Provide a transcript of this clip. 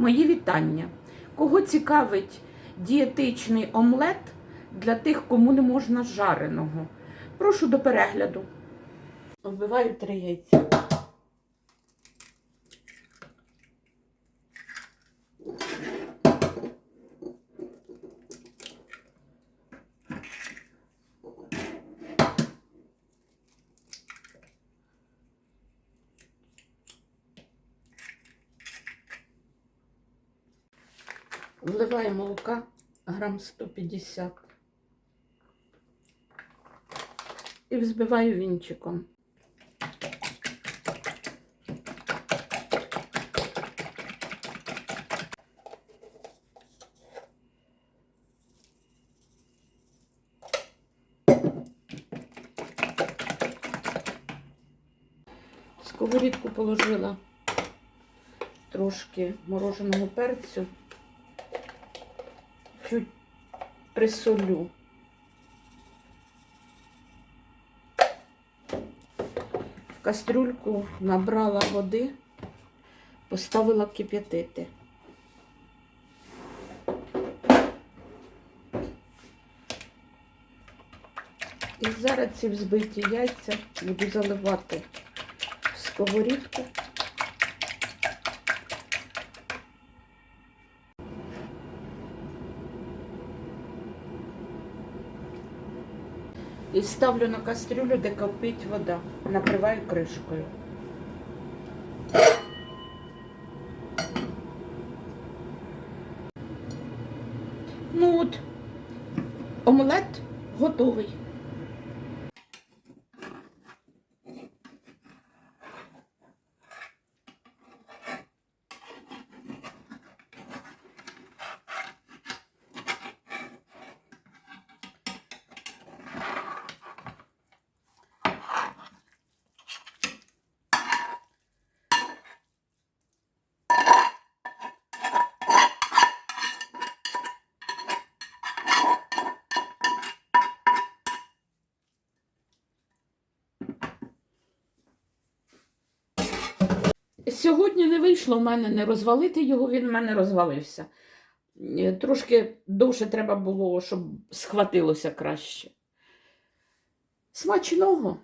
Мої вітання. Кого цікавить дієтичний омлет для тих, кому не можна жареного? Прошу до перегляду. Вбиваю три яйця. Вливаю молока грам 150 і взбиваю вінчиком. Сковорідку положила трошки мороженого перцю присолю. В кастрюльку набрала води, поставила кип'ятити. І зараз ці взбиті яйця буду заливати в сковорідку. І ставлю на кастрюлю, де копить вода. Накриваю кришкою. Ну от, омлет готовий. Сьогодні не вийшло в мене не розвалити його, він в мене розвалився. Е, Трошки довше треба було, щоб схватилося краще. Смачного!